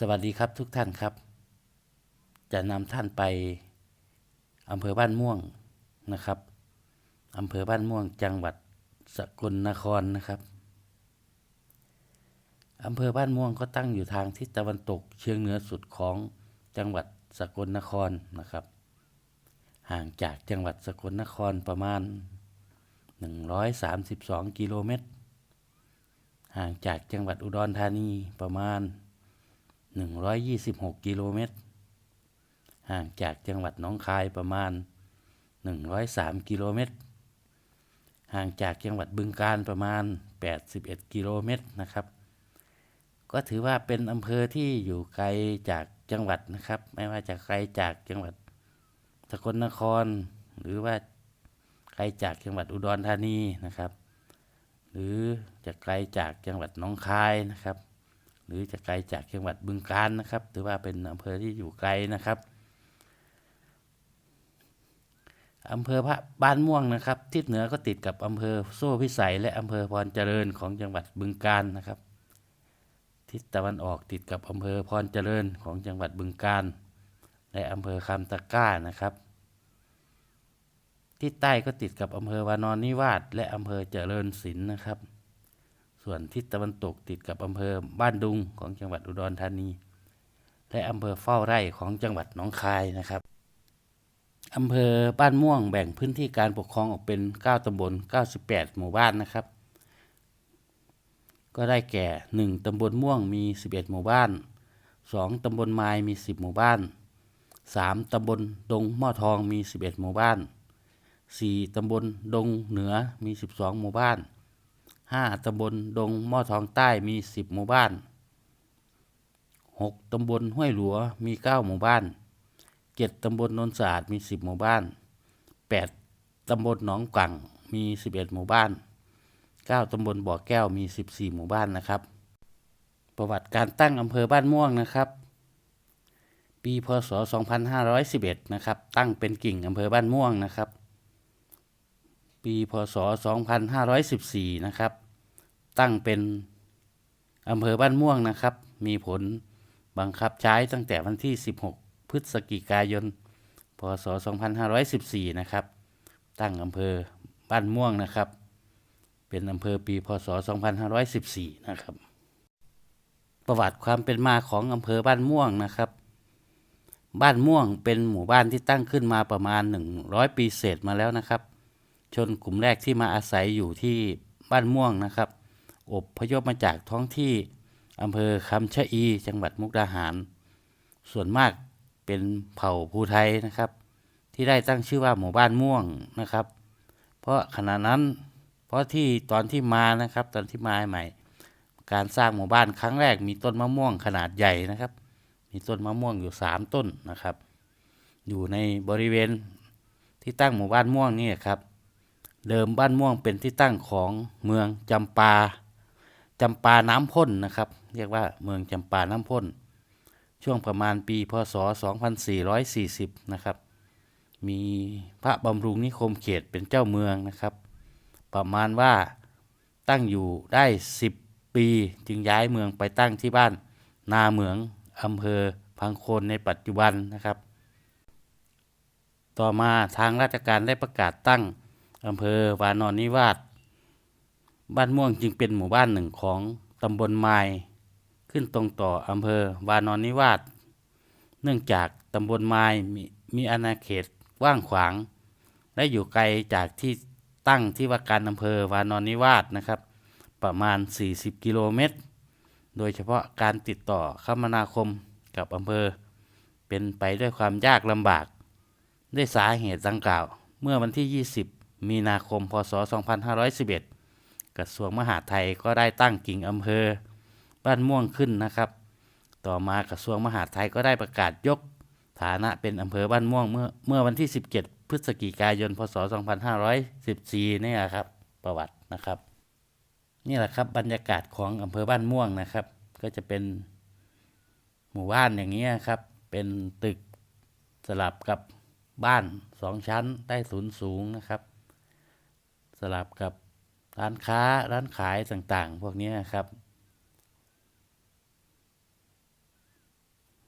สวัสดีครับทุกท่านครับ จะนำท่านไปอำเภอบ้านม่วงนะครับอำเภอบ้านม่วงจังหวัดสกลนครนะครับอำเภอบ้านม่วงก็ตั้งอยู่ทางทิศตะวันตกเชียงเหนือสุดของจังหวัดสกลนครนะครับ ห่างจากจังหวัดสกลนครประมาณ 132 กิโลเมตร ห่างจากจังหวัดอุดรธานีประมาณ 126 กิโลเมตร ห่างจากจังหวัดหนองคายประมาณ 103 กิโลเมตร ห่างจากจังหวัดบึงกาฬประมาณ 81 กิโลเมตรนะครับ ก็ถือว่าเป็นอำเภอที่อยู่ไกลจากจังหวัดนะครับ ไม่ว่าจะไกลจากจังหวัดสกลนคร หรือว่าไกลจากจังหวัดอุดรธานีนะครับ หรือจะไกลจากจังหวัดหนองคายนะครับ หรือจะไกลจากจังหวัดบึงกาฬนะครับ ถือว่าเป็นอำเภอที่อยู่ไกลนะครับอำเภอพระบ้านม่วงนะครับ ทิศเหนือก็ติดกับอำเภอโซ่พิสัย และอำเภอพรเจริญของจังหวัดบึงกาฬนะครับ ทิศตะวันออกติดกับอำเภอพรเจริญของจังหวัดบึงกาฬและอำเภอคำตะก้านะครับ ทิศใต้ก็ติดกับอำเภอวานอนนิวาสและอำเภอเจริญศิลป์นะครับ ส่วนทิศตะวันตกติดกับอำเภอบ้านดุงของจังหวัดอุดรธานี และอำเภอเฝ้าไร่ของจังหวัดหนองคายนะครับอำเภอบ้านม่วงแบ่งพื้นที่การปกครองออกเป็น 9ตำบล 98 หมู่บ้านนะครับ ก็ได้แก่ 1ตำบลม่วงมี 11 หมู่บ้าน 2ตำบลไม้มี 10 หมู่บ้าน 3ตำบลดงหม้อทองมี 11 หมู่บ้าน 4ตำบลดงเหนือมี 12 หมู่บ้าน 5ตำบลดงหม้อทองใต้มี 10 หมู่บ้าน 6ตำบลห้วยหลัวมี 9 หมู่บ้านเจ็ดตำบลนนสะอาดมีสิบหมู่บ้านแปดตำบลหนองกังมีสิบเอ็ดหมู่บ้านเก้าตำบลบ่อแก้วมีสิบสี่หมู่บ้านนะครับ ประวัติการตั้งอำเภอบ้านม่วงนะครับ ปีพศ 2511 นะครับ ตั้งเป็นกิ่งอำเภอบ้านม่วงนะครับปี พศ 2514 นะครับ ตั้งเป็นอำเภอบ้านม่วงนะครับ มีผลบังคับใช้ตั้งแต่วันที่ 16 พฤศจิกายน พศ 2514 นะครับ ตั้งอำเภอบ้านม่วงนะครับ เป็นอำเภอปี พศ 2514 นะครับ ประวัติความเป็นมาของอำเภอบ้านม่วงนะครับ บ้านม่วงเป็นหมู่บ้านที่ตั้งขึ้นมาประมาณ 100 ปีเศษมาแล้วนะครับ ชนกลุ่มแรกที่มาอาศัยอยู่ที่บ้านม่วงนะครับ อบพยพมาจากท้องที่อำเภอคำชะอี จังหวัดมุกดาหาร ส่วนมากเป็นเผ่าภูไทยนะครับ ที่ได้ตั้งชื่อว่าหมู่บ้านม่วงนะครับ เพราะขณะนั้นเพราะที่ตอนที่มานะครับตอนที่มาใหม่ การสร้างหมู่บ้านครั้งแรกมีต้นมะม่วงขนาดใหญ่นะครับ มีต้นมะม่วงอยู่สามต้นนะครับ อยู่ในบริเวณที่ตั้งหมู่บ้านม่วงนี่ครับ เดิมบ้านม่วงเป็นที่ตั้งของเมืองจำปา จำปาน้ำพ่นนะครับ เรียกว่าเมืองจำปาน้ำพ่น ช่วงประมาณปีพศ 2440 นะครับ มีพระบำรุงนิคมเขตเป็นเจ้าเมืองนะครับ ประมาณว่าตั้งอยู่ได้ 10 ปีจึงย้ายเมืองไปตั้งที่บ้านนาเหมืองอำเภอพังโคนในปัจจุบันนะครับ ต่อมาทางราชการได้ประกาศตั้งอำเภอวานอนนิวาส บ้านม่วงจึงเป็นหมู่บ้านหนึ่งของตำบลไม้ขึ้นตรงต่ออำเภอวานอนนิวาสเนื่องจากตำบลไม้มีมีอาณาเขตกว้างขวาง และอยู่ไกลจากที่ตั้งที่ว่าการอำเภอวานอนนิวาสนะครับ ประมาณ 40 กิโลเมตร โดยเฉพาะการติดต่อคมนาคมกับอำเภอ เป็นไปด้วยความยากลำบาก ด้วยสาเหตุดังกล่าว เมื่อวันที่ 20 มีนาคม พศ 2511 กระทรวงมหาดไทยก็ได้ตั้งกิ่งอำเภอ บ้านม่วงขึ้นนะครับ ต่อมากระทรวงมหาดไทยก็ได้ประกาศยกฐานะเป็นอำเภอบ้านม่วงเมื่อเมื่อวันที่ 17 พฤศจิกายน พศ 2514นี่แหละครับประวัตินะครับ นี่แหละครับบรรยากาศของอำเภอบ้านม่วงนะครับ ก็จะเป็นหมู่บ้านอย่างนี้ครับ เป็นตึกสลับกับบ้านสองชั้นใต้ศูนย์สูงนะครับ สลับกับ ร้านค้าร้านขายต่างๆ พวกนี้ครับ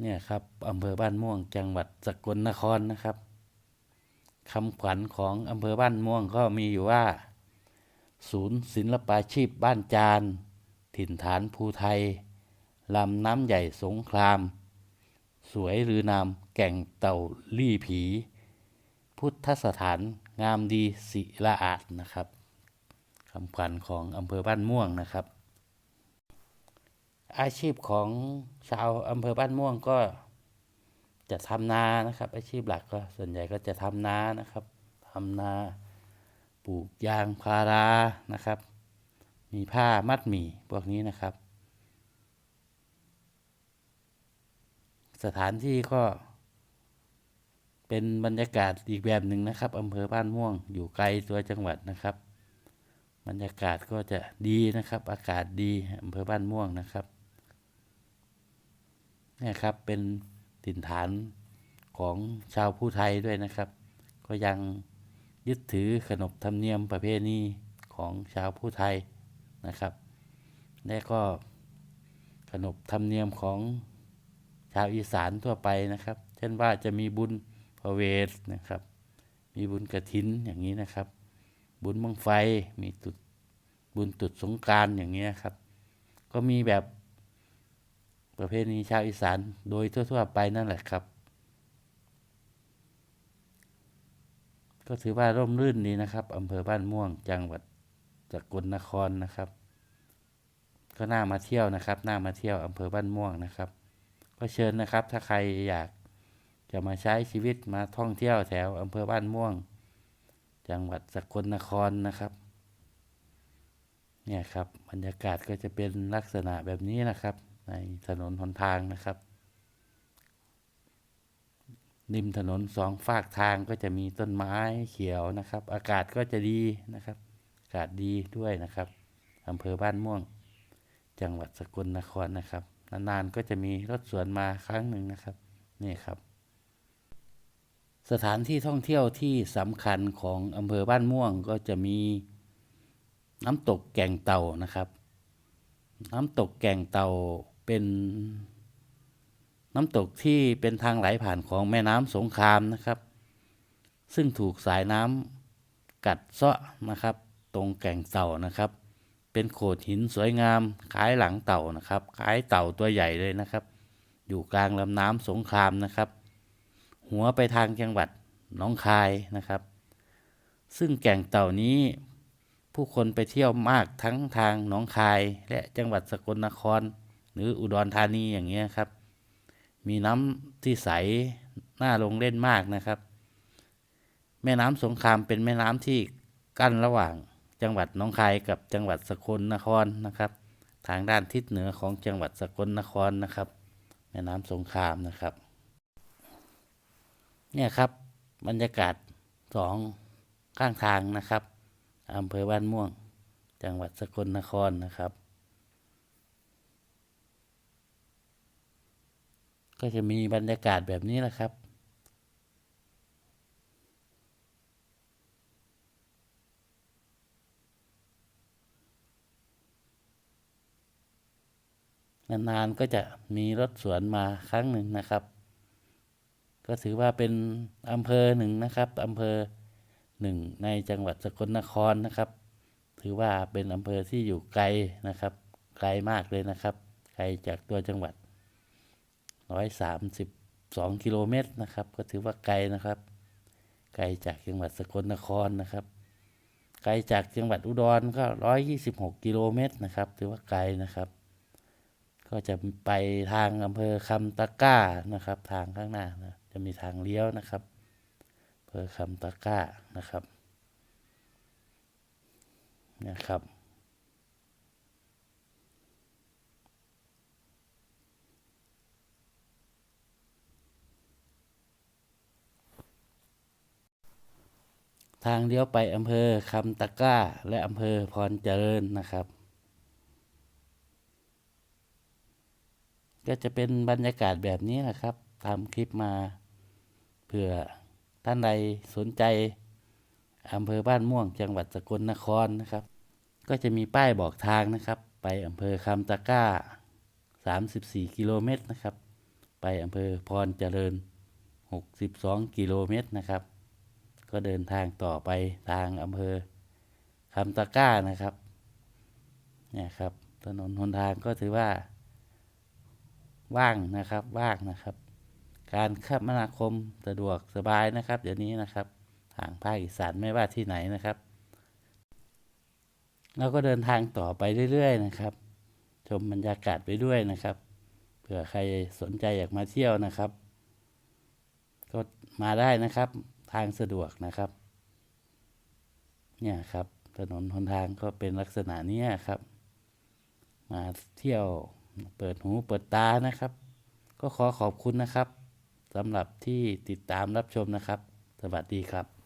เนี่ยครับอำเภอบ้านม่วงจังหวัดสกลนครนะครับคำขวัญของอำเภอบ้านม่วงก็มีอยู่ว่า ศูนย์ศิลปาชีพบ้านจาน ถิ่นฐานภูไทยลำน้ำใหญ่สงคราม สวยหรือนามแก่งเต่าลี่ผี พุทธสถานงามดีศิลาอาดนะครับ คำขวัญของอำเภอบ้านม่วงนะครับ อาชีพของชาวอำเภอบ้านม่วงก็จะทำนานะครับ อาชีพหลักก็ส่วนใหญ่ก็จะทำนานะครับทำนาปลูกยางพารานะครับ มีผ้ามัดหมี่พวกนี้นะครับ สถานที่ก็เป็นบรรยากาศอีกแบบหนึ่งนะครับอำเภอบ้านม่วงอยู่ไกลตัวจังหวัดนะครับ บรรยากาศก็จะดีนะครับ อากาศดีอำเภอบ้านม่วงนะครับนี่ครับเป็นถิ่นฐานของชาวผู้ไทยด้วยนะครับ ก็ยังยึดถือขนบธรรมเนียมประเพณีของชาวผู้ไทยนะครับและก็ขนบธรรมเนียมของชาวอีสานทั่วไปนะครับ เช่นว่าจะมีบุญพระเวทนะครับ มีบุญกระถินอย่างนี้นะครับ บุญบังไฟมีตุดบุญตุดสงการอย่างเงี้ยครับ ก็มีแบบประเพณีชาวอีสานโดยทั่ว ๆ ไปนั่นแหละครับ ก็ถือว่าร่มรื่นดีนะครับอำเภอบ้านม่วงจังหวัดสกลนครนะครับ ก็น่ามาเที่ยวนะครับน่ามาเที่ยวอำเภอบ้านม่วงนะครับ ก็เชิญนะครับ ถ้าใครอยากจะมาใช้ชีวิตมาท่องเที่ยวแถวอำเภอบ้านม่วง จังหวัดสกลนครนะครับ เนี่ยครับบรรยากาศก็จะเป็นลักษณะแบบนี้นะครับ ในถนนหนทางนะครับ ริมถนนสองฝากทางก็จะมีต้นไม้เขียวนะครับ อากาศก็จะดีนะครับ อากาศดีด้วยนะครับอำเภอบ้านม่วง จังหวัดสกลนครนะครับ นานๆก็จะมีรถสวนมาครั้งหนึ่งนะครับ นี่ครับ สถานที่ท่องเที่ยวที่สำคัญของอำเภอบ้านม่วงก็จะมีน้ำตกแก่งเต่านะครับ น้ำตกแก่งเต่าเป็นน้ำตกที่เป็นทางไหลผ่านของแม่น้ำสงครามนะครับ ซึ่งถูกสายน้ำกัดเซาะนะครับ ตรงแก่งเต่านะครับ เป็นโขดหินสวยงามคล้ายหลังเต่านะครับคล้ายเต่าตัวใหญ่เลยนะครับ อยู่กลางลำน้ำสงครามนะครับ หัวไปทางจังหวัดหนองคายนะครับ ซึ่งแก่งเต่านี้ผู้คนไปเที่ยวมากทั้งทางหนองคายและจังหวัดสกลนคร หรืออุดรธานีอย่างเงี้ยครับ มีน้ำที่ใสน่าลงเล่นมากนะครับ แม่น้ำสงครามเป็นแม่น้ำที่กั้นระหว่างจังหวัดหนองคายกับจังหวัดสกลนครนะครับ ทางด้านทิศเหนือของจังหวัดสกลนครนะครับ แม่น้ำสงครามนะครับ เนี่ยครับบรรยากาศสองข้างทางนะครับอำเภอบ้านม่วง จังหวัดสกลนครนะครับ ก็จะมีบรรยากาศแบบนี้แหละครับนานๆก็จะมีรถสวนมาครั้งหนึ่งนะครับ ก็ถือว่าเป็นอำเภอหนึ่งนะครับอำเภอหนึ่งในจังหวัดสกลนครนะครับ ถือว่าเป็นอำเภอที่อยู่ไกลนะครับ ไกลมากเลยนะครับ ไกลจากตัวจังหวัดร้อยสามสิบสองกิโลเมตรนะครับ ก็ถือว่าไกลนะครับ ไกลจากจังหวัดสกลนครนะครับ ไกลจากจังหวัดอุดรก็ร้อยยี่สิบหกกิโลเมตรนะครับ ถือว่าไกลนะครับก็จะไปทางอำเภอคำตะกร้านะครับ ทางข้างหน้านะ จะมีทางเลี้ยวนะครับอำเภอคำตะก้านะครับนะครับ ทางเลี้ยวไปอำเภอคำตะก้า และอำเภอพรเจริญนะครับ ก็จะเป็นบรรยากาศแบบนี้นะครับทำคลิปมา เผื่อท่านใดสนใจอำเภอบ้านม่วงจังหวัดสกลนครนะครับ ก็จะมีป้ายบอกทางนะครับ ไปอำเภอคำตะก้า 34 กิโลเมตรนะครับ ไปอำเภอพรเจริญ 62 กิโลเมตรนะครับ ก็เดินทางต่อไปทางอำเภอคำตะก้านะครับเนี่ยครับถนนหนทางก็ถือว่าว่างนะครับว่างนะครับ การคมนาคมสะดวกสบายนะครับ เดี๋ยวนี้นะครับทางภาคอีสานไม่ว่าที่ไหนนะครับ เราก็เดินทางต่อไปเรื่อยๆนะครับ ชมบรรยากาศไปด้วยนะครับเผื่อใครสนใจอยากมาเที่ยวนะครับ ก็มาได้นะครับ ทางสะดวกนะครับ เนี่ยครับถนนหนทางก็เป็นลักษณะนี้ครับ มาเที่ยวเปิดหูเปิดตานะครับ ก็ขอขอบคุณนะครับ สำหรับที่ติดตามรับชมนะครับ สวัสดีครับ